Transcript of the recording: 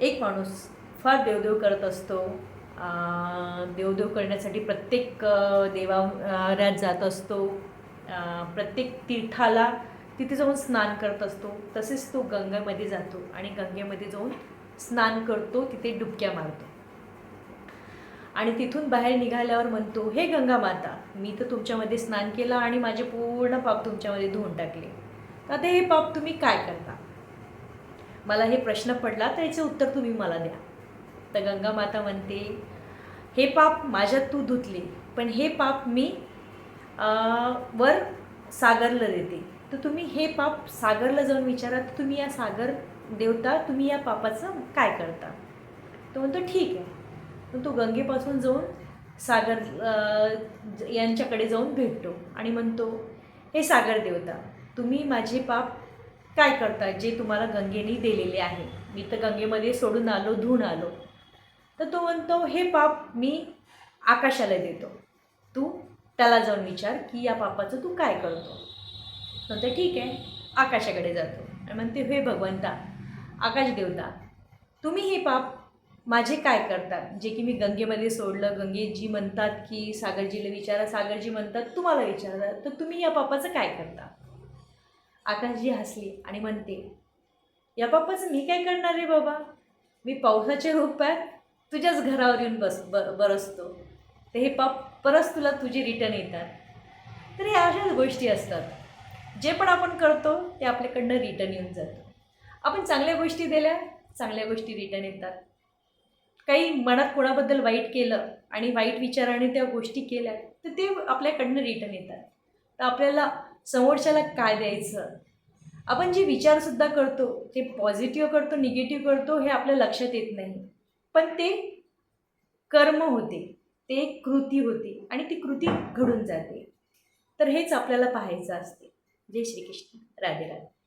एक माणूस फार देवदेव करत असतो. देवदेव करण्यासाठी प्रत्येक देवाऱ्यात जात असतो. प्रत्येक तीर्थाला तिथे जाऊन स्नान करत असतो. तसेच तो गंगेमध्ये जातो आणि गंगेमध्ये जाऊन स्नान करतो तिथे डुबक्या मारतो. आणि तिथून बाहेर निघाल्यावर म्हणतो हे गंगा माता मी तर तुमच्यामध्ये स्नान केलं आणि माझे पूर्ण पाप तुमच्यामध्ये धुवून टाकले. तर आता हे पाप तुम्ही काय करता? मला हे प्रश्न पडला तर याचं उत्तर तुम्ही मला द्या. तर गंगा माता म्हणते हे पाप माझ्यात तू धुतले पण हे पाप मी वर सागरला देते. तर तुम्ही हे पाप सागरला जाऊन विचारा तर तुम्ही या सागर देवता तुम्ही या पापाचं काय करता? तो म्हणतो ठीक आहे. मग तो गंगेपासून जाऊन सागर यांच्याकडे जाऊन भेटतो आणि म्हणतो हे सागर देवता तुम्ही माझे पाप काय करता जे तुम्हाला गंगेने दिलेले आहे. मी तर गंगेमध्ये सोडून आलो धुवून आलो. तर तो म्हणतो हे पाप मी आकाशाला देतो. तू त्याला जाऊन विचार की या पापाचं तू काय करतो? म्हणते ठीक आहे आकाशाकडे जातो. आणि म्हणते हे भगवंता आकाश देवता तुम्ही हे पाप माझे काय करतात जे की मी गंगेमध्ये सोडलं गंगेजी म्हणतात की सागरजीला विचारा सागरजी म्हणतात तुम्हाला विचारा तर तुम्ही या पापाचं काय करता? आकाशजी हसली आणि म्हणते या बाप्पाचं मी काय करणार रे बाबा? मी पावसाचे रूपात तुझ्याच घरावर येऊन बस ब बरसतो. तर हे पाप परत तुला तुझे रिटर्न येतात. तर या अशाच गोष्टी असतात. जे पण आपण करतो ते आपल्याकडनं रिटर्न येऊन जातं. आपण चांगल्या गोष्टी दिल्या चांगल्या गोष्टी रिटर्न येतात. काही मनात कोणाबद्दल वाईट केलं आणि वाईट विचाराने त्या गोष्टी केल्या तर ते आपल्याकडनं रिटर्न येतात. तर आपल्याला समोरच्याला काय द्यायचं? आपण जे विचारसुद्धा करतो ते पॉझिटिव्ह करतो निगेटिव्ह करतो हे आपल्या लक्षात येत नाही. पण ते कर्म होते ते एक कृती होते आणि ती कृती घडून जाते. तर हेच आपल्याला पाहायचं असते. जय श्रीकृष्ण. राधे राधे.